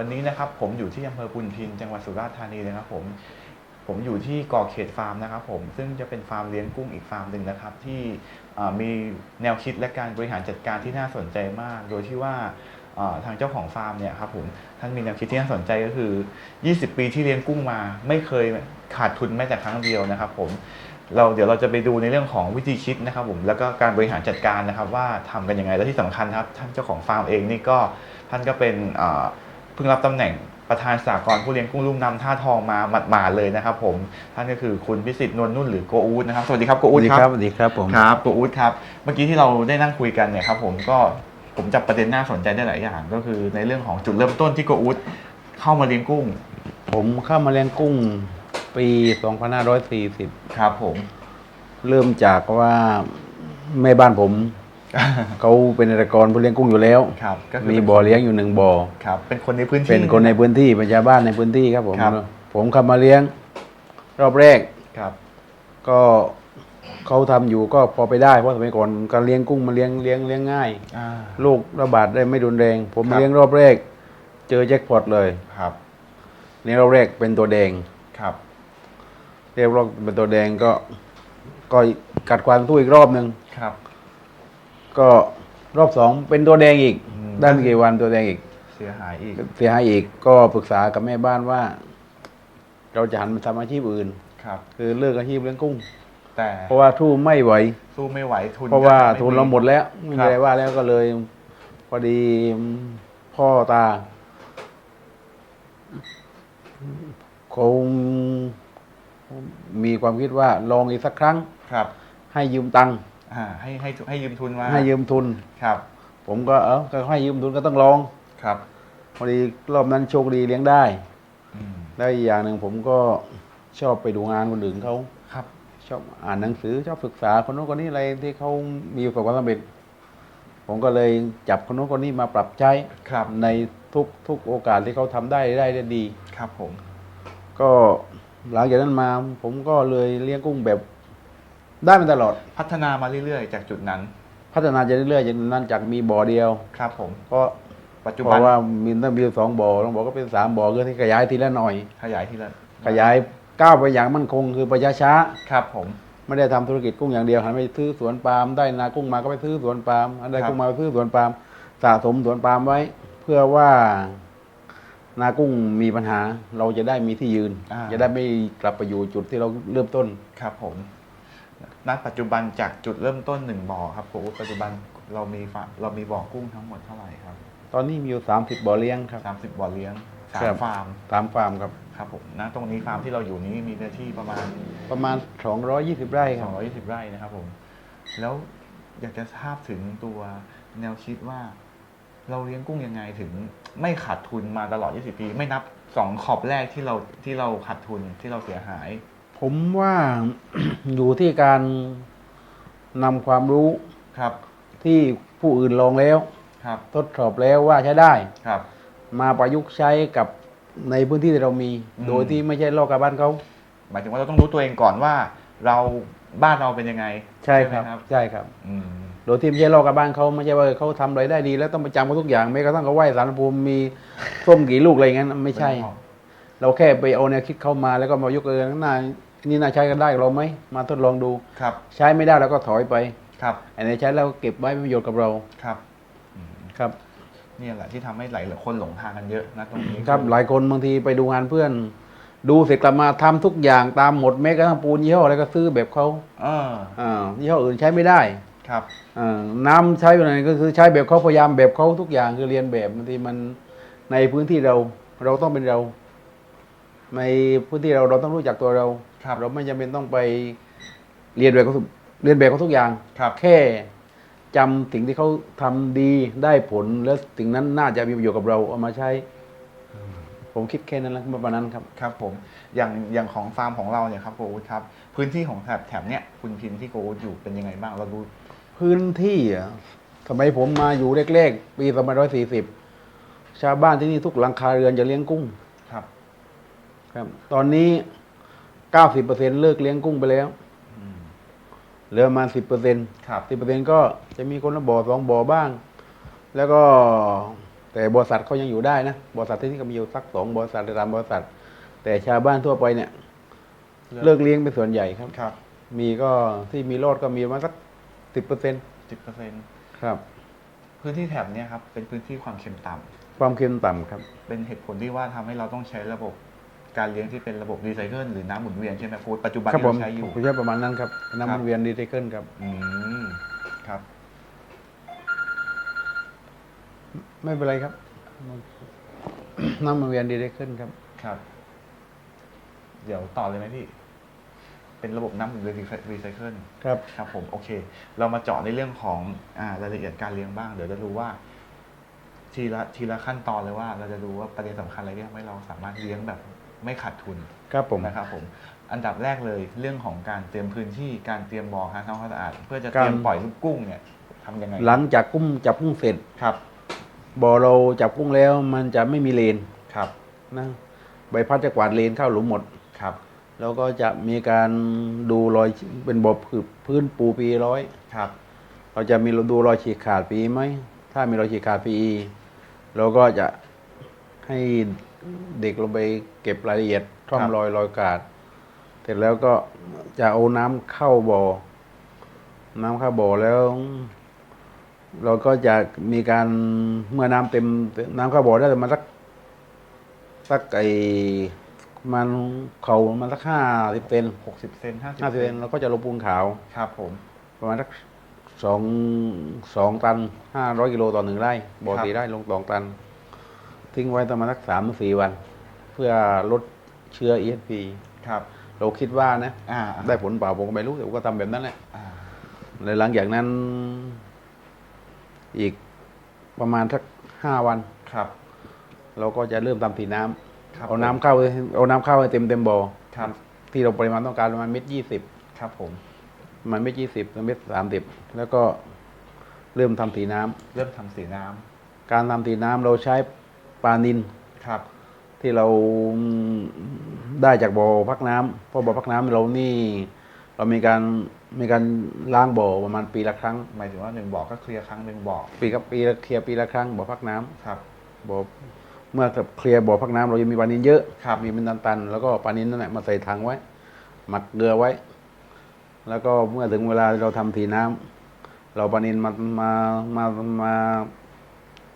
วันนี้นะครับผมอยู่ที่อำเภอพุนพินจังหวัดสุราษฎร์ธานีนะครับผมผมอยู่ที่ก่อเขตฟาร์มนะครับผมซึ่งจะเป็นฟาร์มเลี้ยงกุ้งอีกฟาร์มหนึ่งนะครับ ที่มีแนวคิดและการบริหารจัดการที่น่าสนใจมาก โดยที่ว่าทางเจ้าของฟาร์มเนี่ยครับผมท่านมีแนวคิดที่น่าสนใจก็คือ 20 ปีที่เลี้ยงกุ้งมา ไม่เคยขาดทุนแม้แต่ครั้งเดียวนะครับ ผมเราเดี๋ยวเราจะไปดูในเรื่องของวิธีคิดนะครับผมแล้วก็การบริหารจัดการนะครับ ว่าทำกันยังไงและที่สำคัญครับ ท่านเจ้าของฟาร์มเองนี่ก็ท่านก็เป็น เอ่อเพิ่งรับตำแหน่งประธานสากลผู้เลี้ยงกุ้งลุ่มน้ำท่าทองมาหมาดๆเลยนะครับผมท่านก็คือคุณพิสิทธิ์นวลนุ่นหรือโกอูดนะครับสวัสดีครับโกสอูวัดสดีคครัรับบสวัสดีครับผมครับโกอูดครับเมื่อกี้ที่เราได้นั่งคุยกันเนี่ยครับผมก็ผมจับประเด็นน่าสนใจได้หลายอย่าง ก็คือในเรื่องของจุดเริ่มต้นที่โกอูดเข้ามาเลี้ยงกุ้ง ผมเข้ามาเลี้ยงกุ้งปี2540 ครับผม เริ่มจากว่าแม่บ้านผม เขาเป็นเกษตรกรผู้เลี้ยงกุ้งอยู่แล้วครับก็คือมีบ่อเลี้ยงอยู่หนึ่งบ่อครับเป็นคนในพื้นที่ เป็นคนในพื้นที่เป็นชาวบ้านในพื้นที่ครับผมครับ ผมเข้ามาเลี้ยง รอบแรกครับ ก็เขาทำอยู่ก็พอไปได้เพราะสมัยก่อนการเลี้ยงกุ้งมันเลี้ยงเลี้ยงเลี้ยงง่ายอ่า โรคระบาดได้ไม่รุนแรง ผมครับ เลี้ยงรอบแรก เจอแจ็คพอตเลยครับเลี้ยงรอบแรกเป็นตัวแดง ครับ เรียกว่าเป็นตัวแดงก็ก็กัดความตู้อีกรอบหนึ่ง ครับ ก็รอบสองเป็นตัวแดงอีก อืม ได้ไม่กี่วันตัวแดงอีก เสียหายอีกเสียหายอีกก็ปรึกษากับแม่บ้านว่า เราจะหันมาทำอาชีพอื่น ครับ คือเลิกอาชีพเลี้ยงกุ้ง แต่เพราะว่าทู่ไม่ไหว สู้ไม่ไหวทุนเพราะว่าก็ไทุนเราหมดแล้วไม่ครัมีบอะไรว่าแล้วก็เลยพอดีพ่อตาคงมีความคิดว่าลองอีกสักครั้ง ครับ ให้ยืมตังค์ อ่าให้ให้ให้ยืมทุนมาให้ยืมทุน ครับ ผมก็เออก็ให้ยืมทุนก็ต้องลองครับพอดีรอบนั้นโชคดีเลี้ยงได้อืมแล้วอีกอย่างหนึ่งผมก็ชอบไปดูงานคนอื่นเขาครับ ชอบอ่านหนังสือชอบศึกษาคนโน้นคนนี้อะไรที่เขามีประสบความสำเร็จผมก็เลยจับคนโน้นคนนี้มาปรับใช้ครับ ในทุกทุกโอกาสที่เขาทำได้ได้ได้ดี ครับผม ก็หลังจากนั้นมาผมก็เลยเลี้ยงกุ้งแบบ ได้มาตลอด พัฒนามาเรื่อยๆ จากจุดนั้น พัฒนาจะเรื่อยๆจากนั้นจากมีบ่อเดียว ครับผม ก็ปัจจุเพบันราะว่ามีตั้งมีสองบ่อต้องบอกก็เป็นสามบ่อก็ที่ขยายทีละหน่อย ขยายทีละขยายก้าวไปอย่างมั่นคงคือประชาช้าครับผม ไม่ได้ทำธุรกิจกุ้งอย่างเดียวหันไปซื้อสวนปาล์มได้นากุ้งมาก็ไปซื้อสวนปาล์มอันได้กุ้งมาไปซื้อสวนปาล์มสะสมสวนปาล์มไว้ เพื่อว่านากุ้งมีปัญหาเราจะได้มีที่ยืน อ่า จะได้ไม่กลับไปอยู่จุดที่เราเริ่มต้น ครับผม ณปัจจุบันจากจุดเริ่มต้นหนึ่งบ่อครับผมปัจจุบันเรามีฟาร์มเรามีบ่อกุ้งทั้งหมดเท่าไหร่ครับตอนนี้มีอยู่สามสิบบ่อเลี้ยงครับ สามสิบบ่อเลี้ยงสาครัมบฟาร์มสามฟาร์มครับ ครับผมณตรงนี้ฟาร์มที่เราอยู่นี้มีเนื้อที่ประมาณ ประมาณสองร้อยยี่สิบไร่ครับ 220 ไร่นะครับผม แล้วอยากจะทราบถึงตัวแนวคิดว่า เราเลี้ยงกุ้งยังไงถึงไม่ขาดทุนมาตลอด 20 ปี ไม่นับสองขอบแรกที่เราที่เราขาดทุนที่เราเสียหาย ผมว่า อยู่ที่การนำความรู้ครับ ที่ผู้อื่นลองแล้ว ครับทดสอบแล้วว่าใช้ได้ ครับ มาประยุกต์ใช้กับในพื้นที่ที่เรามี อืม โดยที่ไม่ใช่ลอกกับบ้านเขาหมายถึงว่าเราต้องรู้ตัวเองก่อนว่า เราบ้านเราเป็นยังไงใช่ครับไหมใช่ครับ อืมโดยที่ไม่ใช่ลอกกับบ้านเขาไม่ใช่ว่าเขาทำอะไรได้ดี แล้วต้องไปจำเขาทุกอย่างแม้กระทั่งเขาไหว้สารภูมิมีส้มกี่ลูกอะไรอย่างนั้นไม่ใช่ เราแค่ไปเอาแนวคิดเข้ามาแล้วก็มายกเออหน้า นี่น่าใช้กันได้กับเราไหมมาทดลองดู ครับ ใช้ไม่ได้แล้วก็ถอยไปครับ อันไหนใช้แล้วเก็บไว้เป็นประโยชน์กับเราครับอืมครับ เนี่ยแหละที่ทำให้หลายคนหลงทางกันเยอะนะตรงนี้ครับหลายคนบางทีไปดูงานเพื่อน ดูเสร็จกลับมาทำทุกอย่างตามหมดแม้กระทั่งปูนยี่ห้ออะไรก็ซื้อแบบเขาเอออ่ายี่ห้ออื่นใช้ไม่ได้ครับ อ่าน้ำใช้แบบไหนก็คือใช้แบบเขาพยายามแบบเขาทุกอย่างคือเรียนแบบบางทีมันในพื้นที่เราเราต้องเป็นเรา ในพื้นที่เราเราต้องรู้จักตัวเรา ครับเราไม่จำเป็นต้องไปเรียนแบบเขาทุกเรียนแบบเขาทุกอย่างครับแค่จำสิ่งที่เขาทำดีได้ผลแล้วสิ่งนั้นน่าจะมีประโยชน์กับเราเอามาใช้ ผมคิดแค่นั้นแหละประมาณนั้นครับ ครับผมอย่างอย่างของฟาร์มของเราเนี่ยครับโกอูดครับ พื้นที่ของแถบแถบเนี้ยคุณพินที่โกอูดอยู่เป็นยังไงบ้างเราดูพื้นที่อะสมัยผมมาอยู่แรกๆ ปี2540 ชาวบ้านที่นี่ทุกหลังคาเรือนจะเลี้ยงกุ้ง ครับ ครับ ตอนนี้ 90%เลิกเลี้ยงกุ้งไปแล้วอืมเหลือประมาณ10%ครับ10%ก็จะมีคนละบ่อสองบ่อบ้าง แล้วก็แต่บริษัทเขายังอยู่ได้นะบริษัทที่นี่ก็มีอยู่สักสองบริษัทหรือสามบริษัท แต่ชาวบ้านทั่วไปเนี่ย เลิกเลี้ยงเป็นส่วนใหญ่ครับ ครับ มีก็ที่มีรอดก็มีประมาณสักสิบเปอร์เซ็นต์สิบเปอร์เซ็นต์ครับ พื้นที่แถบเนี้ยครับ เป็นพื้นที่ความเค็มต่ำความเค็มต่ำครับ เป็นเหตุผลที่ว่าทำให้เราต้องใช้ระบบ การเลี้ยงที่เป็นระบบรีไซเคิลหรือน้ำหมุนเวียนใช่ไหมครูปัจจุบันครับที่ผมเราใช้อยู่ ผมใช้ประมาณนั้นครับครัน้ำบมันเวียนดีเทเกิลครับอืมครับ ไม่เป็นไรครับ น้ำมันเวียนดีเทเกิลครับ ครับ เดี๋ยวต่อเลยไหมพี่ เป็นระบบน้ำหมุนเวียนรีไซเคิล ครับ ครับผมโอเค เรามาเจาะในเรื่องของอ่ารายละเอียดการเลี้ยงบ้าง เดี๋ยวจะรู้ว่า ทีละทีละขั้นตอนเลยว่า เราจะดูว่าประเด็นสำคัญอะไรที่ทำให้เราสามารถเลี้ยงแบบ ไม่ขาดทุนครับผมนะครับผมอันดับแรกเลยเรื่องของการเตรียมพื้นที่การเตรียมบ่อหาทำความสะอาดเพื่อจะเตรียมการปล่อยลูกกุ้งเนี่ยทำยังไงหลังจากกุ้งจับกุ้งเสร็จครับบ่อเราจับกุ้งแล้วมันจะไม่มีเลนครับนะใบพัดจะกวาดเลนเข้าหลุมหมดครับ แล้วก็จะมีการดูรอยเป็นบ่อผืบพื้นปูปีร้อยครับ เราจะมีดูรอยฉีกขาดปีไหมถ้ามีรอยฉีกขาดปีเราก็จะให้ เด็กลงไปเก็บรายละเอียดท่อมรอยรอยกาดเสร็จแล้วก็จะเอาน้ำเข้าบ่อ น้ำเข้าบ่อแล้ว เราก็จะมีการเมื่อน้ำเต็ม น้ำเข้าบ่อได้ประมาณสักสักไอมันเขาประมันสักห้าสิบเซนหกสิบเซนห้าสิบห้าสิบเซนเราก็จะลงปูนขาวครับผม ประมาณสักสองสองตันห้าร้อยกิโลต่อหนึ่งไร่บ่อครับสี่ไร่ลงสองตัน ทิ้งไว้ประมาณสักสามถึงสี่วัน เพื่อลดเชื้อ ESP ครับ เราคิดว่านะ อ่าได้ผลเปล่าผมก็ไม่รู้แต่ผมก็ทำแบบนั้นแหละอ่าแล้วหลังจากนั้น อีกประมาณสักห้าวัน ครับเราก็จะเริ่มทำสีน้ำครับเอาน้ำเข้าเอาน้ำเข้าให้เต็มเต็มบ่อครับที่เราปริมาณต้องการประมาณเม็ดยี่สิบ ครับผมประมาณเม็ดยี่สิบถึงเม็ดสามสิบแล้วก็เริ่มทำสีน้ำเริ่มทำสีน้ำการทำสีน้ำเราใช้ป ลานินครับ ที่เราได้จากบ่อพักน้ำเพราะบ่อพักน้ำเรานี่ เรามีการมีการล้างบ่อประมาณปีละครั้ง หมายถึงว่าหนึ่งบ่อก็เคลียร์ครั้งหนึ่งบ่อปีกับปีละเคลียร์ปีละครั้งบ่อพักน้ำครับบ่อเมื่อเคลียร์บ่อพักน้ำเราจะมีปลานินเยอะครับมีเป็นตันๆแล้วก็ปลานินนั่นแหละมาใส่ถังไว้ หมักเกลือไว้ แล้วก็เมื่อถึงเวลาเราทำสีน้ำเราปลานินมามามามา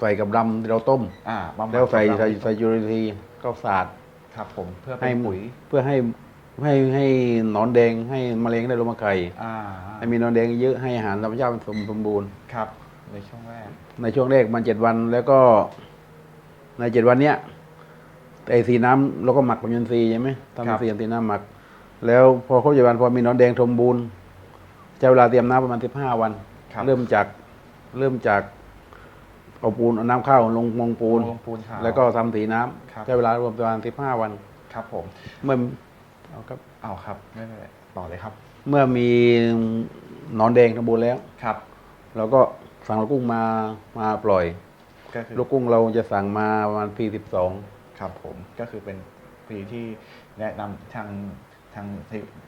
ใส่กับลำที่เราต้ม อ่าบำบัดแล้วใส่กำลังใส่ใส่ยูริทีก็สาดครับผมเพื่อเป็ให้นปุ๋ยเพื่อให้ให้ให้หนอนแดงให้แมลงได้ลงมาไข่อ่าให้มีหนอนแดงเยอะให้อาหารธรรมชาติมันสมบูรณ์ครับ ในช่วงแรก ในช่วงแรกมันเจ็ดวันแล้วก็ ในเจ็ดวันเนี้ยไอสีน้ำเราก็หมักเป็นยันซีย์ใช่ไหมทำเป็นสีสีน้ำหมัก แล้วพอครบเจ็ดวันพอมีหนอนแดงสมบูรณ์ใช้เวลาเตรียมน้ำประมาณสิบห้าวันครับเริ่มจากเริ่มจาก เอาปูนเอาน้ำเข้าลงมงปูน ลงปูนขาว แล้วก็ทำสีน้ำครับใช้เวลารวมประมาณสิบห้าวันครับผม เมื่อเอาครับเอาครับไม่เป็นไรต่อเลยครับ เมื่อมีหนอนแดงสมบูรณ์แล้ว ครับ เราก็สั่งลูกกุ้งมามาปล่อย ก็คือลูกกุ้งเราจะสั่งมาประมาณปีสิบสองครับผม ก็คือเป็นปีที่แนะนำทาง ทาง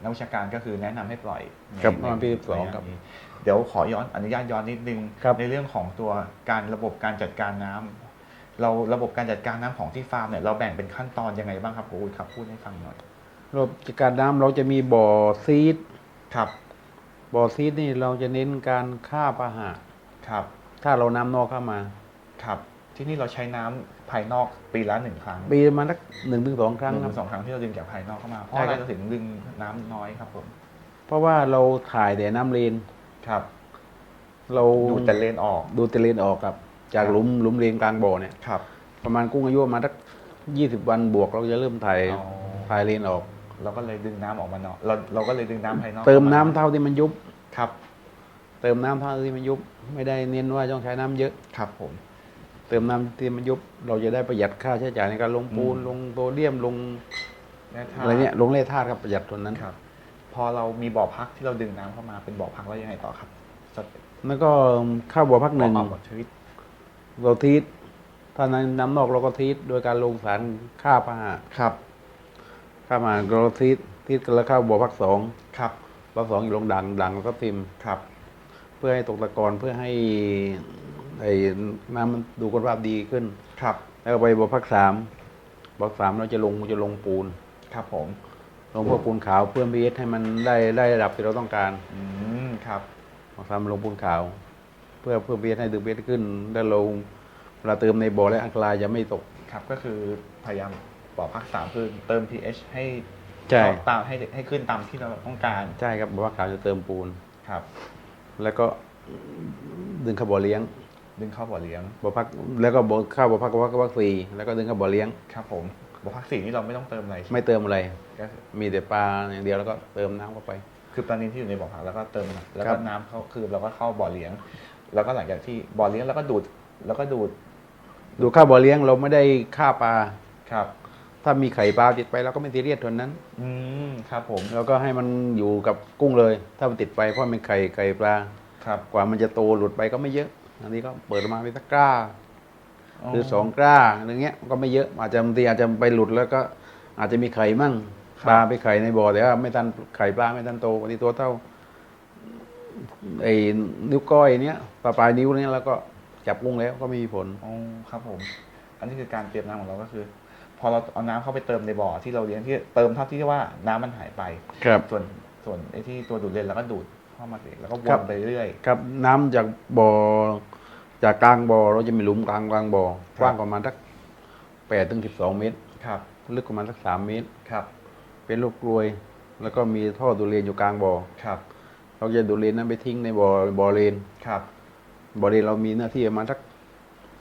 นักวิชาการก็คือแนะนำให้ปล่อยในครับในประมาณปีสิบสองในครับนี้เดี๋ยวขอย้อนอนุญาตย้อนนิดนึงครับในเรื่องของตัวการระบบการจัดการน้ำเราระบบการจัดการน้ำของที่ฟาร์มเนี่ยเราแบ่งเป็นขั้นตอนยังไงบ้างครับครูอุ้ยครับพูดให้ฟังหน่อยระบบจัดการน้ำเราจะมีบ่อซีดครับบ่อซีดนี่เราจะเน้นการฆ่าปาหะครับ ถ้าเราน้ำนอกเข้ามาครับ ที่นี่เราใช้น้ำ ภายนอกปีละหนึ่งครั้งปีประมาณสักหนึ่งถึงสองครั้งหนึ่งคถึรับ งสองครั้งที่เราดึงจากภายนอกเข้ามาเพราะใช่อะไรครับ เราถึงดึงน้ำน้อยครับผมเพราะว่าเราถ่ายแต่น้ำเลน ครับเราดูแต่เลนออกดูแต่เลนออกครับ จากหลุมหลุมเลนกลางบ่อเนี่ย ครับ ประมาณกุ้งอายุประมาณสักยี่สิบวันบวกเราจะเริ่มถ่ายอ๋อ ถ่ายเลนออก เราก็เลยดึงน้ำออกมาเนาะเราเราก็เลยดึงน้ำภายนอกเติมข้าน้ำเท่าที่มันยุบ ครับเติมน้ำเท่าที่มันยุบ ไม่ได้เน้นว่าต้องใช้น้ำเยอะ ครับผมเติมน้ำที่มันยุบ เราจะได้ประหยัดค่าใช้จ่ายในการลงปูนอืมลงโซเดียมลงแน่ท่าอะไรเนี่ยลงแร่ธาตุครับประหยัดส่วนนั้นครับ พอเรามีบ่อพักที่เราดึงน้ำเข้ามาเป็นบ่อพักแล้วยังไงต่อครับสเต็ปแล้วก็เข้าบ่อพักหนึ่งออกแบบชีวิตเราทีทถ้านั้นน้ำนอกเราก็ทีทโดยการลงสารฆ่าพาหะครับฆ่าพาหะเราทีททีทแล้วเข้าบ่อพักสองครับพักสองอยู่ลงดังดังแล้วก็ติมครับ เพื่อให้ตกตะกอนเพื่อให้ ไอ้น้ำมันดูคุณภาพดีขึ้น ครับ แล้วก็ไปบ่อพักสามบ่อพักสามเราจะลงจะลงปูน ครับผม ลงพวกปูนขาวเพื่อพีเอสให้มันได้ได้ระดับที่เราต้องการ อืม ครับบ่อสามลงปูนขาว เพื่อเพื่อพีเอสให้ดึงพีเอสขึ้น แล้วเราเวลาเติมในบ่อและอันตรายจะไม่ตก ครับก็คือพยายามบอกพักสามคือเติม pH ให้ใช่ ตามให้ให้ขึ้นตามที่เราต้องการใช่ครับบ่อพักขาวจะเติมปูน ครับ แล้วก็ดึงเข้าบ่อเลี้ยง ดึงเข้าบ่อเลี้ยงบ่อพักแล้วก็บ่อเข้าบ่อพักบ่อพักบ่อสี่แล้วก็ดึงเข้าบ่อเลี้ยงครับผมบ่อพักสีนี่เราไม่ต้องเติมอะไรใช่ไหมไม่เติมอะไรก็คือมีแต่ปลาอย่างเดียวแล้วก็เติมน้ำเข้าไป คือปลานิลที่อยู่ในบ่อพักแล้วก็เติมแล้วครัก็บน้ำเข้าคือเราก็เข้าบ่อเลี้ยง แล้วก็หลังจากที่บ่อเลี้ยงแล้วก็ดูดแล้วก็ดูด ดูข้าวบ่อเลี้ยงเราไม่ได้ฆ่าปลาครับ ถ้ามีไข่ปลาติดไปเราก็ไม่ตีเรียดทนนั้น อืมครับผมแล้วก็ให้มันอยู่กับกุ้งเลย ถ้ามันติดไปเพราะมันไข่ไข่ปลาครับ กว่ามันจะโตหลุดไปก็ไม่เยอะ อันนี้ก็เปิดออกมาเป็นสักกล้า หรือสองกล้าอะไรเงี้ยก็ไม่เยอะอาจจะบางทีอาจจะไปหลุดแล้วก็อาจจะมีไข่มั่งปลาไปไข่ในบ่อแต่ว่าไม่ทันไข่ปลาไม่ทันโตวันนี้ตัวเท่าไอ้นิ้วก้อยเนี้ยปลาปลายนิ้วเนี้ยแล้วก็จับกุ้งแล้วก็ไม่มีผลอ๋อครับผม อันนี้คือการเตรียมน้ำของเราก็คือ พอเราเอาน้ำเข้าไปเติมในบ่อที่เราเลี้ยงที่เติมเท่าที่ว่าน้ำมันหายไปครับส่วนส่วนไอ้ที่ตัวดูดเลนเราก็ดูด เข้ามาเองแล้วก็วครับนไปเรื่อย ครับน้ำจากบ่อจากกลางบ่อเราจะมีหลุมกลางกลางบ่อครับ กว้างประมาณสักแปดถึงสิบสองเมตร ครับลึกประมาณสักสามเมตร ครับเป็นลูกกลวย แล้วก็มีท่อดูดเลนอยู่กลางบ่อครับเราจะดูดเลนนั้นไปทิ้งในบ่อบ่อเลนครับบ่อเลนเรามีเนื้อที่ประมาณสัก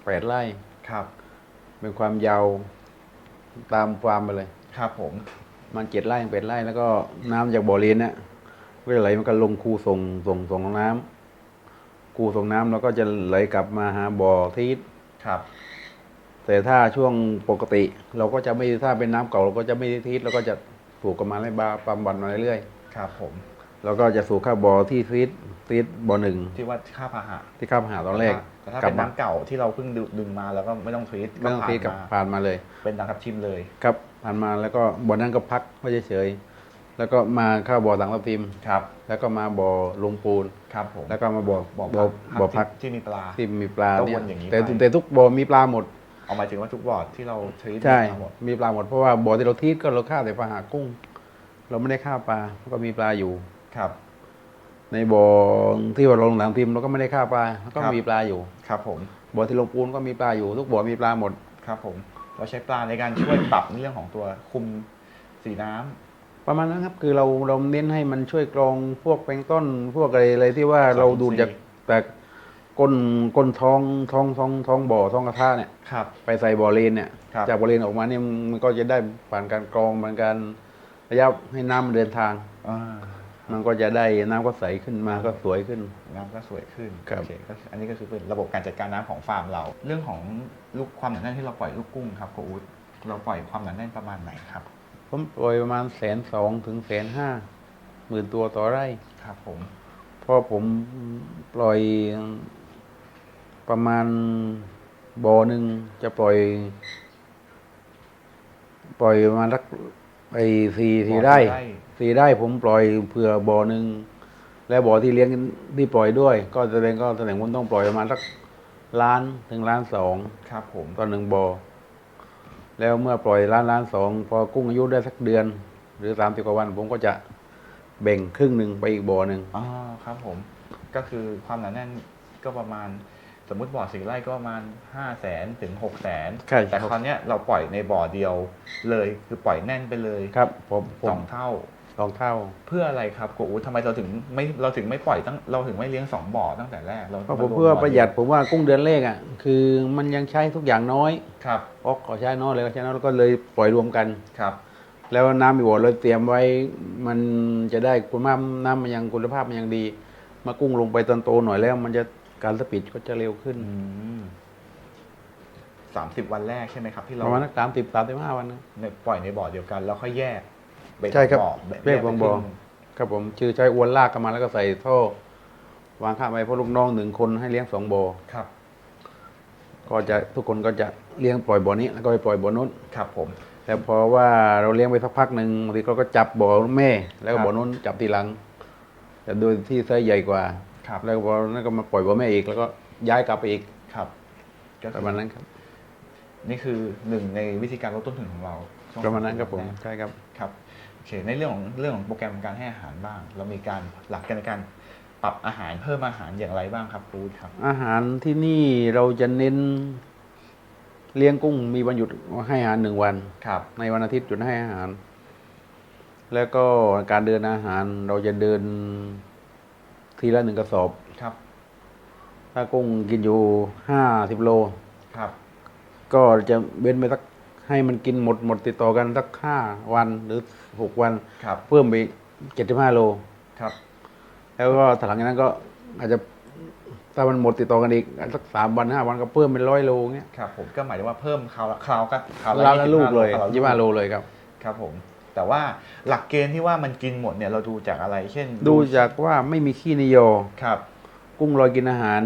แปดไร่ ครับเป็นความยาวตามความไปเลย ครับผม มันเจ็ดไร่แปดไร่แล้วก็น้ำจากบ่อเลนเนี่ย เวลาไหลมันก็ลงคูส่งส่งส่งน้ำคูส่งน้ำแล้วก็จะไหลกลับมาหาบ่อทีศครับ แต่ถ้าช่วงปกติ เราก็จะไม่ถ้าเป็นน้ำเก่าเราก็จะไม่ได้ทีศเราก็จะสูบกันมาให้บาปั๊มบันมาเรื่อยครับ ผมๆเราก็จะสูบเข้าบ่อที่ทีศทีศบ่อหนึ่งที่ว่าค่าพาหะที่เข้าหาตอนแรกแต่ถ้ากลัเป็นมาน้ำเก่าที่เราเพิ่งดึดึงมาแล้วก็ไม่ต้องทวีตไม่ต้องทีศกับมาผ่านมาเลย เป็นน้ำทับทิมเลย ครับผ่านมาแล้วก็บ่อนั้นก็พักไว้เฉยๆ แล้วก็มาเข้าบ่อสังทับทิมครับ แล้วก็มาบ่อลงปูน ครับผมแล้วก็มาบ่อบ่อบ่อบ่อพักที่ที่มีปลาที่มีปลาก็เนี่วยนอย่างนี้แต่ไปแต่ทุกบ่อมีปลาหมดเอาหมายถึงว่าทุกบ่อที่เราทวีตใช่ทั้งหมดมีปลาหมดเพราะว่าบ่อที่เราทีศก็เราฆ่าแต่ปลาหากุ้ง เราไม่ได้ฆ่าปลาก็มีปลาอยู่ครับ ในบ่อที่ว่าเราลงหลังพิมพ์เราก็ไม่ได้ฆ่าปลาก็ครับมีปลาอยู่ครับ ผมบ่อที่ลงปูนก็มีปลาอยู่ ทุกบ่อมีปลาหมดครับ ผม เราใช้ปลาในการช่วยปรับในเรื่องของตัวคุมสีน้ำ ประมาณนั้นครับ คือเราเราเน้นให้มันช่วยกรองพวกแพลงก์ต้น พวกอะไรอะไรที่ว่าเราดูดจากแต่ก้นก้นท้องท้องท้องท้องบ่อท้องกระทะเนี่ย ครับ ไปใส่บ่อเลนเนี่ย ครับ จากบ่อเลนออกมาเนี่ยมันก็จะได้ผ่านการกรองผ่านการระยะให้น้ำมันเดินทาง อ่ามันก็จะได้น้ำก็ใสขึ้นมาก็สวยขึ้น น้ำก็สวยขึ้นครับ โอเคก็อันนี้ก็คือเป็นระบบการจัดการน้ำของฟาร์มเรา เรื่องของลูกความหนาแน่นที่เราปล่อยลูกกุ้งครับโคอูดเราปล่อยความหนาแน่นประมาณไหนครับ ผมปล่อยประมาณแสนสองถึงแสนห้าหมื่นตัวต่อไร่ครับผมเพราะผมปล่อยประมาณบ่อหนึ่งจะปล่อย ปล่อยประมาณสักไอ้สี่สี่ไร่สี่ไร่ผมปล่อยเผื่อบ่อหนึ่งและบ่อที่เลี้ยงที่ปล่อยด้วย ก็แสดงก็แสดงผมต้องปล่อยประมาณสักล้านถึงล้านสองครับ ผมต่อหนึ่งบ่อ แล้วเมื่อปล่อยล้านล้านสองพอกุ้งอายุได้สักเดือน หรือสามสิบกว่าวัน ผมก็จะแบ่งครึ่งหนึ่งไปอีกบ่อหนึ่งอ่าครับผม ก็คือความหนาแน่นก็ประมาณสมมุติบ่อสี่ไร่ก็ประมาณห้าแสนถึงหกแสนใช่แต่คราวเนี้ยเราปล่อยในบ่อเดียวเลยคือปล่อยแน่นไปเลยครับผมผสมองเท่า สองเท่า เพื่ออะไรครับโกอูทำไมเราถึงไม่เราถึงไม่ปล่อยตั้งเราถึงไม่เลี้ยงสองบ่อตั้งแต่แรกเราเพราะผมารวเพื่อบ่ประหยัดผมว่ากุ้งเดือนแรกอะคือมันยังใช้ทุกอย่างน้อยครับออกขอใช้น้อยเลยก็ใช้น้อยแล้วก็เลยปล่อยรวมกันครับ แล้วน้ำมีบ่อเลยเตรียมไว้ มันจะได้คุณภาพน้ำมันยังคุณภาพมันยังดี มากุ้งลงไปตอนโตหน่อยแล้ว มันจะการสปีดก็จะเร็วขึ้นสามสิบวันแรกใช่ไหมครับที่ปเราระมาณสักสามสิบสามสิบห้าวันนะในปล่อยในบ่อเดียวกันแล้วค่อยแยกเป็น ใช่ครับบ่อแบบแยกเป็นบ่อเป็นครับผมชื่อใช้อวนลากกันมาแล้วก็ใส่ท่อวางข้ามไปเพราะลูกน้องหนึ่งคนให้เลี้ยงสองบ่อครับ ก็จะทุกคนก็จะเลี้ยงปล่อยบ่อนี้แล้วก็ไปปล่อยบ่อนู้นครับ ผมแต่พอว่าเราเลี้ยงไปสักพักหนึ่งบางทีเขาก็จับบ่อแม่ แล้วก็ครับบ่อนู้นจับทีหลังแต่โดยที่ไซส์ใหญ่กว่าครับแล้วบ่อนั้นก็มาปล่อยบ่อแม่อีก แล้วก็ย้ายกลับไปอีกครับก็คือประมาณนั้นครับ นี่คือหนึ่งในวิธีการลดต้นทุนของเราช่วงประมาณนั้นครับผมแกใช่ครับครับ โอเคในเรื่องของเรื่องของโปรแกรมการให้อาหารบ้าง เรามีการหลักการในการปรับอาหารเพิ่มอาหารอย่างไรบ้างครับครูครับ อาหารที่นี่เราจะเน้นเลี้ยงกุ้งมีวันหยุดให้อาหารหนึ่งวัน ครับ ในวันอาทิตย์หยุดให้อาหาร แล้วก็การเดินอาหารเราจะเดินทีละหนึ่งกระสอบ ครับถ้ากุ้งกินอยู่ห้าสิบโล ครับ ก็จะเว้นไปสัก ให้มันกินหมดหมดติดต่อกันสักห้าวันหรือหกวันครับ เพิ่มไปเจ็ดสิบห้าโล ครับ แล้วก็ถ้าหลังจากนั้นก็อาจจะถ้ามันหมดติดต่อกันอีกสักสามวันห้าวันก็เพิ่มเป็นร้อยโลเงี้ยครับ ผมก็หมายถึงว่าเพิ่มคราวละคราวก็คราวลาละลูกเลยคราวะยี่ห้าโลเลยครับ ครับผม แต่ว่าหลักเกณฑ์ที่ว่ามันกินหมดเนี่ยเราดูจากอะไร เช่น ดูจากว่าไม่มีขี้นิโยครับ กุ้งลอยกินอาหาร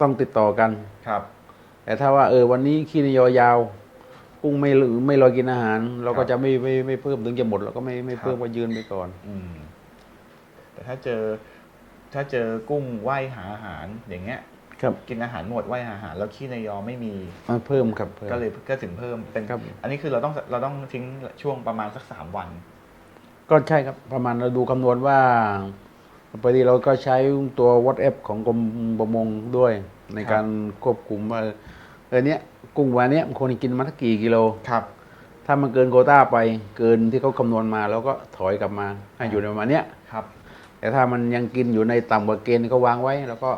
ต้องติดต่อกันครับ แต่ถ้าว่าเออวันนี้ขี้นิโยยาวกุ้งไม่หรือไม่ลอยกินอาหาร เราก็จะไม่ไม่ไม่เพิ่มถึงจะหมดเราก็ไม่ไม่เพิ่มก็ยืนไปก่อน อืม แต่ถ้าเจอ ถ้าเจอกุ้งว่ายหาอาหารอย่างเงี้ยครับกินอาหารหมดว่ายหาอาหาร แล้วขี้ในยอไม่มีมันเพิ่มครับพิ่มก็เลยก็ถึงเพิ่มเป็นครับอันนี้คือเราต้องเราต้องทิ้งช่วงประมาณสักสามวัน ก็ใช่ครับประมาณเราดูคำนวณว่าปกติเราก็ใช้ตัววัดแอปของกรมประมงด้วย ในการควบคุมว่า เออเนี้ยกุ้งวันเนี้ยมันควรจะกินมาสักกี่กิโลครับ ถ้ามันเกินโควต้าไปเกินที่เขาคำนวณมาเราก็ถอยกลับมาให้อยู่ในประมาณเนี้ยครับ แต่ถ้ามันยังกินอยู่ในต่ำกว่าเกณฑ์ที่เขาวางไว้เราก็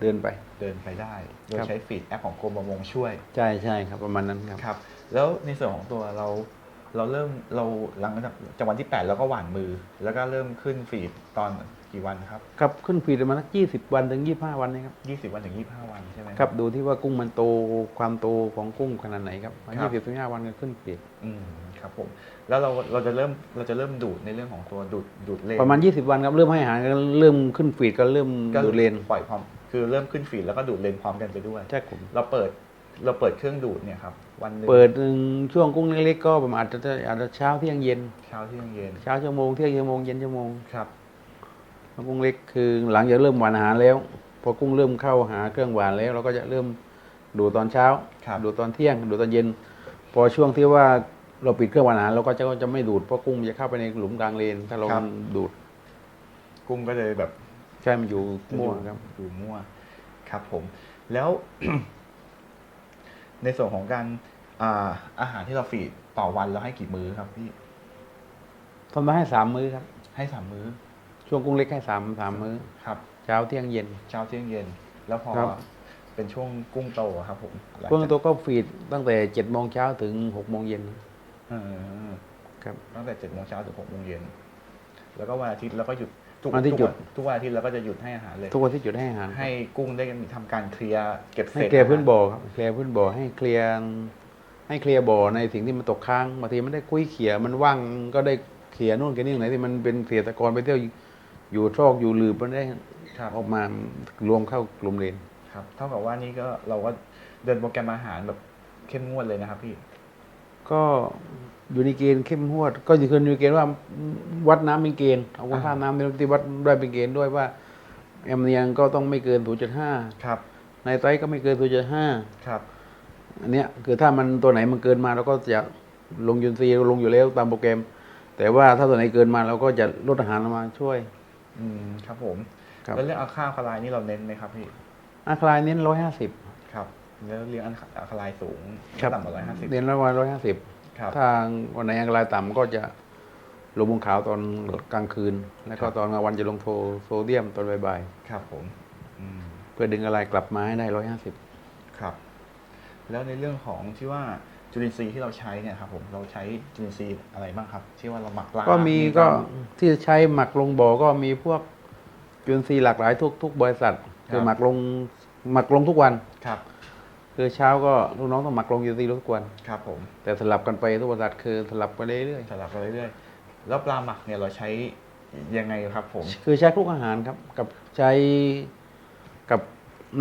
เดินไป เดินไปได้โดยครับ ใช้ฟีดแอปของกรมประมงช่วย ใช่ใช่ครับประมาณนั้นครับ ครับ แล้วในส่วนของตัวเรา เราเริ่มเราหลังจากจากวันที่8เราก็หว่านมือ แล้วก็เริ่มขึ้นฟีดตอน กี่วันครับครับขึ้นฟีดประมาณสักยี่สิบวันถึงยี่ห้าวันนะครับ20วันถึง25วันใช่ไหมครับดูที่ว่ากุ้งมันโตความโตของกุ้งขนาดไหนครับครัยี่บสิบถึงห้าวันก็ขึ้นฟีดอืมครับผมแล้วเราเราจะเริ่มเราจะเริ่มดูดในเรื่องของตัวดูดดูดเลนประมาณยี่สิบวันครับเริ่มให้อาหารก็เริ่มขึ้นฟีดก็เริ่มก็ดูดเลนปล่อยความคือเริ่มขึ้นฟีดแล้วก็ดูดเลนพร้อมกันไปด้วยใช่ผมเราเปิดเราเปิดเครื่องดูดเนี่ยครับวันหนึ่งเปิดช่วงกุ้งเล็กๆก็ประมาณอาจจะอาจจะเช้าเที่ยงเย็น เช้าเที่ยงเย็นเช้าชั่วโมงเที่ยงชั่วโมงเย็นชั่วโมงครับ กุ้งเล็กคือหลังจากเริ่มหวานอาหารแล้ว พอกุ้งเริ่มเข้าหาเครื่องหวานแล้ว เราก็จะเริ่มดูตอนเช้าครับดูตอนเที่ยง ดูตอนเย็น พอช่วงที่ว่าเราปิดเครื่องหวานอาหารเราก็จะก็จะไม่ดูดเพราะกุ้งมันจะเข้าไปในหลุมกลางเลนถ้าเราครับดูด กุ้งก็เลยแบบใช่มันอยู่มั่วครับอยู่มั่วครับ ผม แล้ว ในส่วนของการอ่าอาหารที่เราฟีดต่อวันเราให้กี่มื้อครับพี่ทำมาให้สามมื้อครับ ให้สามมื้อ ช่วงกุ้งเล็กให้สามสามมื้อครับเช้าเที่ยงเย็น เช้าเที่ยงเย็น แล้วพอครับ เป็นช่วงกุ้งโตอะครับผมหลังกุ้งจากตัวก็ฟีดตั้งแต่เจ็ดโมงเช้าถึงหกโมงเย็นเออครับ ตั้งแต่เจ็ดโมงเช้าถึงหกโมงเย็นแล้วก็วันอาทิตย์เราก็หยุดทุกวันอาทิตย์ทุกหยุด ทุกวันอาทิตย์เราก็จะหยุดให้อาหารเลย ทุกวันที่จุดให้อาหารให้กุ้งได้ทำการเคลียร์เก็บเศให้ษเคลียร์อาหารพื้นบ่อครับเคลียร์พื้นบ่อให้เคลียร์ให้เคลียร์บ่อในสิ่งที่มันตกค้างบางทีมันได้กุ้ยเขี่ยมันว่างก็ได้เขี่ยนู่นเขี่ยนี่ไหนที่มันเป็นเศษตะกอนไปเที่ยว อยู่ซอกอยู่หลืบมันได้ครับออกมารวมเข้ากลุ่มเลนครับเท่ากับว่านี่ก็เราก็เดินโปรแกรมอาหารแบบเข้มงวดเลยนะครับพี่ ก็อยู่ในเกณฑ์เข้มงวด ก็อยู่ในเกณฑ์ว่าวัดน้ำเป็นเกณฑ์เอาคุณค่าน้ำเป็นที่วัดได้เป็นเกณฑ์ด้วยว่าแอมเนียงก็ต้องไม่เกิน 0.5 ครับไนไตรท์ก็ไม่เกิน 0.5 ครับ อันเนี้ยคือถ้ามันตัวไหนมันเกินมาเราก็จะลงยูนซีย์ลงอยู่แล้วตามโปรแกรม แต่ว่าถ้าตัวไหนเกินมาเราก็จะลดอาหารลงมาช่วย อืมครับผมครับ แล้วเรื่องอาค่าคลายนี่เราเน้นไหมครับพี่อาคลายเน้นร้อยห้าสิบครับแล้วเลี้ยงอาคลายสูงครับต่ำกว่าร้อยห้าสิบเน้นร้อยร้อยห้าสิบครับถ้าวันไหนอาคลายต่ำก็จะลงบนขาวตอนกลางคืน แล้วก็ตอนกลางวันจะลงโทโซเดียมตอนบ่ายครับผมอืม ๆเพื่อดึงอะไรกลับมาให้ได้ร้อยห้าสิบ ครับ แล้วในเรื่องของที่ว่า จุลินทรีย์ที่เราใช้เนี่ยครับผมเราใช้จุลินทรีย์อะไรบ้างครับ ที่ว่าเราหมักปลาก็มีารก็ที่ใช้หมักลงบ่อก็มีพวกจุลินทรีย์หลากหลายทุกทุกบริษัทคือหมักลงหมักลงทุกวันครับ คือเช้าก็ลูกน้องต้องหมักลงจุลินทรีย์ทุกวันครับผมแต่สลับกันไปทุกบริษัทคือสลับไปเรื่อยสลับไปเรื่อยๆแล้วปลาหมักเนี่ยเราใช้ยังไงครับผมๆคือใช้คลุกอาหารครับ กับใช้กับ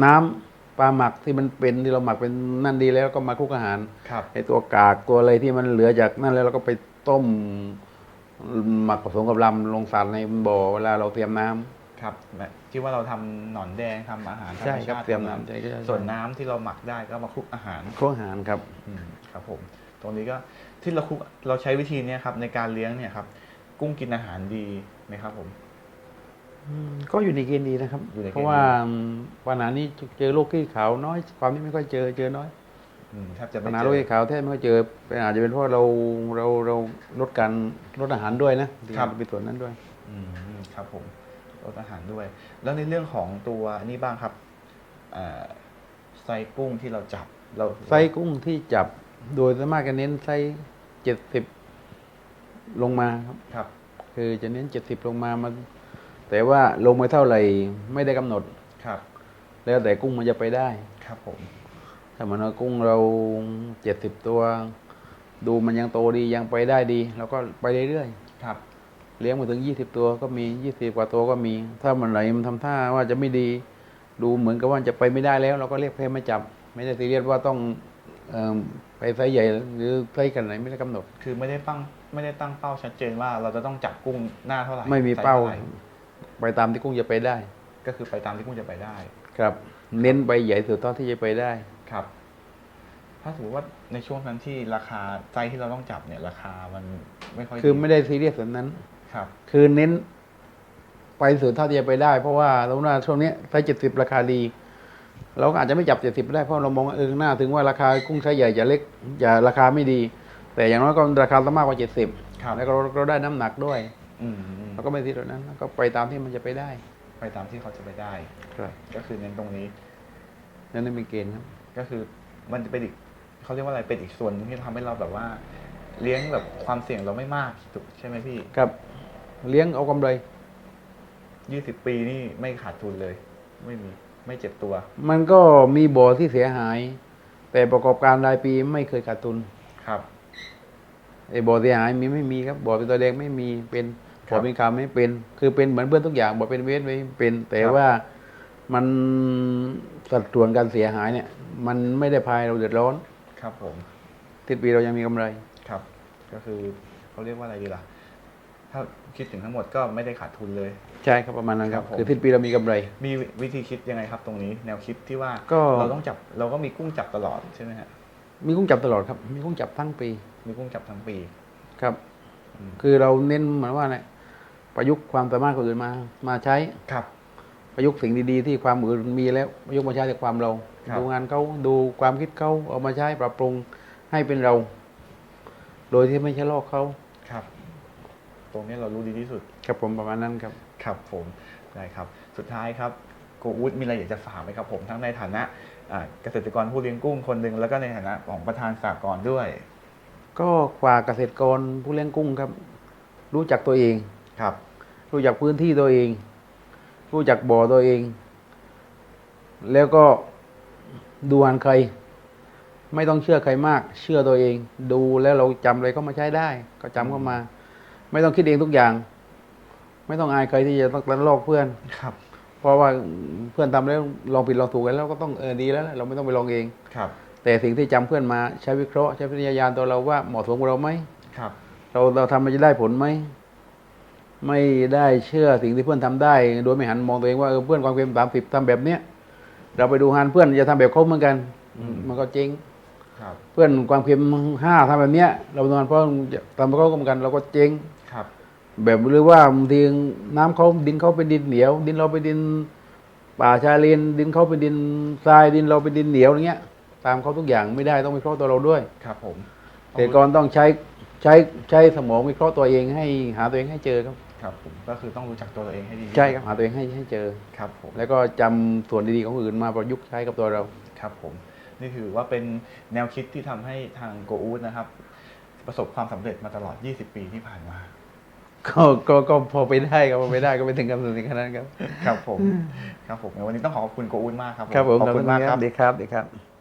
น้ำ ปลาหมักที่มันเป็นที่เราหมักเป็นนั่นดีแล้วก็มาคลุกอาหารครับไอตัวกากตัวอะไรที่มันเหลือจากนั่นแล้วเราก็ไปต้ม หมักผสมกับลำลงสารในบ่อเวลาเราเตรียมน้ำครับแบบที่ว่าเราทำหนอนแดงทำอาหารธรใช่รมครับชาติเตรียมน้ำใช่ใช่ใช่ส่วนน้ำที่เราหมักได้ก็มาคลุกอาหารโครงอาหารครับอืมครับ ผม ตรงนี้ก็ที่เราคลุกเราใช้วิธีเนี้ยครับในการเลี้ยงเนี่ยครับ กุ้งกินอาหารดีไหมครับผมอืม ก็อยู่ในเกณฑ์ดีนะครับ อยู่ในเกณฑ์ดี เพราะว่าอืมปัญหานี้เจอโรคขี้ขาวน้อย ความนี้ไม่ค่อยเจอเจอน้อย อืมแทบจะปัไม่ญหาเจโรคอ ขี้ขาวแทบไม่ค่อยเจอเป็นอาจจะเป็นเพราะเราเราเราลดการลดอาหารด้วยนะที่เป็นส่วนนั้นด้วย อืมครับผมลดอาหารด้วย แล้วในเรื่องของตัวนี้บ้างครับอ่าไส้กุ้งที่เราจับเราไส้กุ้งที่จับโดยส่วนมากจะเน้นไส้เจ็ดสิบลงมาครับ ครับ คือจะเน้นเจ็ดสิบลงมามัน แต่ว่าลงไปเท่าไหร่ไม่ได้กำหนด ครับ แล้วแต่กุ้งมันจะไปได้ ครับผม ถ้ามันว่ากุ้งเราเจ็ดสิบตัว ดูมันยังโตดียังไปได้ดีเราก็ไปเรื่อยครับ ๆเลี้ยงมาถึงยี่สิบตัวก็มียี่สิบกว่าตัวก็มี ถ้ามันไหนมันทำท่าว่าจะไม่ดี ดูเหมือนกับว่าจะไปไม่ได้แล้ว เราก็เรียกเพมาจับ ไม่ได้ซีเรียสว่าต้องเอิ่มไปไซส์ใหญ่หรือไซส์กันไหนไม่ได้กำหนด คือไม่ได้ตั้งไม่ได้ตั้งเป้าชัดเจนว่าเราจะต้องจับกุ้งหน้าเท่าไหร่ไม่มีไซส์เป้าท่ไหร่ ไปตามที่กุ้งจะไปได้ ก็คือไปตามที่กุ้งจะไปได้ ครับ เน้นไปใหญ่สุดเท่าที่จะไปได้ ครับ ถ้าสมมติว่าในช่วงนั้นที่ราคาไซส์ที่เราต้องจับเนี่ย ราคามันไม่ค่อยคือไม่ได้ซีเรียสแบบนั้น ครับ คือเน้น ไปสุดเท่าที่จะไปได้ เพราะว่าเราว่าช่วงนี้ไซส์เจ็ดสิบราคาดี เราก็อาจจะไม่จับเจ็ดสิบได้เพราะเรามองว่าเออข้างหน้า ถึงว่าราคากุ้งไซส์ใหญ่จะเล็กจะราคาไม่ดี แต่อย่างน้อยก็ราคาต้องมากกว่าเจ็ดสิบครับแล้วก็เราเราได้น้ำหนักด้วยอืมอืม เราก็ไม่ซีเรียสแบบนั้นแล้วก็ไปตามที่มันจะไปได้ ไปตามที่เขาจะไปได้ครับก็คือเน้นตรงนี้นั่นเป็นเกณฑ์ครับก็คือมันจะเป็นอีกเขาเรียกว่าอะไรเป็นอีกส่วนหนึงที่ทำให้เราแบบว่า เลี้ยงแบบความเสี่ยงเราไม่มากถูกใช่ไหมพี่ครับ เลี้ยงเอากำไรยี่สิบปีนี่ไม่ขาดทุนเลย ไม่มีไม่เจ็บตัว มันก็มีบ่อที่เสียหาย แต่ประกอบการรายปีไม่เคยขาดทุนครับไอ้บ่อเสียหายมีไม่มีครับบ่อเป็นตัวแดงไม่มีเป็นครั บ่อบเป็นขาวไม่เป็น คือเป็นเหมือนเพื่อนทุกอย่างบ่อเป็นเวทไม่เป็น แต่ครับว่ามันสัดส่วนการเสียหายเนี่ย มันไม่ได้พายเราเดือดร้อน ครับผมทิศปีเรายังมีกำไรครับ ก็คือเขาเรียกว่าอะไรดีล่ะ ถ้าคิดถึงทั้งหมดก็ไม่ได้ขาดทุนเลย ใช่ครับประมาณนั้นครับครับผมคือทิศปีเรามีกำไร มีวิธีคิดยังไงครับ ตรงนี้ แนวคิดที่ว่าก็เราต้องจับเราก็มีกุ้งจับตลอดใช่ไหมฮะมีกุ้งจับตลอดครับ มีกุ้งจับทั้งปี มีกุ้งจับทั้งปี ครับอืมคือเราเน้นเหมือนว่าเนี่ย ประยุกต์ความสามารถคนอื่นมา มาใช้ครับประยุกต์สิ่งดีๆ ที่ความอื่นมีแล้วประยุกต์มาใช้ในความเราครับดูงานเขาดูความคิดเขาเอามาใช้ปรับปรุงให้เป็นเรา โดยที่ไม่ใช่ลอกเขาครับ ตรงนี้เรารู้ดีที่สุด ครับผมประมาณนั้นครับ ครับผมได้ครับ สุดท้ายครับโกอูดมีอะไรอยากจะฝากไหมครับผมทั้งในฐานะอ่าเกษตรกรผู้เลี้ยงกุ้งคนหนึ่งแล้วก็ในฐานะของประธานสากลด้วย ก็ฝากเกษตรกรผู้เลี้ยงกุ้งครับ รู้จักตัวเอง ครับ รู้จักพื้นที่ตัวเอง รู้จักบ่อตัวเอง แล้วก็ดูงานใคร ไม่ต้องเชื่อใครมาก เชื่อตัวเอง ดูแล้วเราจำอะไรก็มาใช้ได้ ก็จำเข้ามา ไม่ต้องคิดเองทุกอย่าง ไม่ต้องอายใครที่จะต้องลอกเพื่อนครับ เพราะว่าเพื่อนทำแล้วลองผิดลองถูกกันแล้วก็ต้องเออดีแล้วแหละเราไม่ต้องไปลองเอง ครับ แต่สิ่งที่จำเพื่อนมาใช้วิเคราะห์ใช้วิทยาญาณตัวเราว่าเหมาะสมกับเราไหมครับ เราเราทำมันจะได้ผลไหม ไม่ได้เชื่อสิ่งที่เพื่อนทำได้ โดยไม่หันมองตัวเองว่าเออเพื่อนความเค็มสามสิบทำแบบเนี้ยเราไปดูหันเพื่อนจะทำแบบเขาเหมือนกันมันก็เจ๊งครับเพื่อนความเค็มห้าทำแบบเนี้ย เราไปดูหันเพราะทำแบบเขาเหมือนกัน เราก็เจ๊งครับ แบบหรือว่าบางทีน้ำเขาดินเขาเป็นดินเหนียว ดินเราเป็นดิน ป่าชายเลนดินเขาเป็นดินทรายดินเราเป็นดินเหนียวอย่างเงี้ย ตามเขาทุกอย่างไม่ได้ต้องวิเคราะห์ตัวเราด้วยครับ ผมเกษตรกรต้องใช้ใช้ใช้สมองวิเคราะห์ตัวเองให้หาตัวเองให้เจอครับ ครับผมก็คือต้องรู้จักตัวเราเองให้ดีใช่ครับหาตัวเองให้ให้เจอ ครับผมแล้วก็จำส่วนดีๆของคนอื่นมาประยุกต์ใช้กับตัวเรา ครับผมนี่ถือว่าเป็นแนวคิดที่ทำให้ทางโกอูดนะครับ ประสบความสำเร็จมาตลอด 20 ปีที่ผ่านมา ก็ก็ก็พอไปได้ก็พอไปได้ก็ไปถึงกับถึงขนาดนั้นครับ ครับผม ครับผมในวันนี้ต้องขอขอบคุณโกอูดมากครับครับผมขอบคุณมากครับ ดีครับดีครับ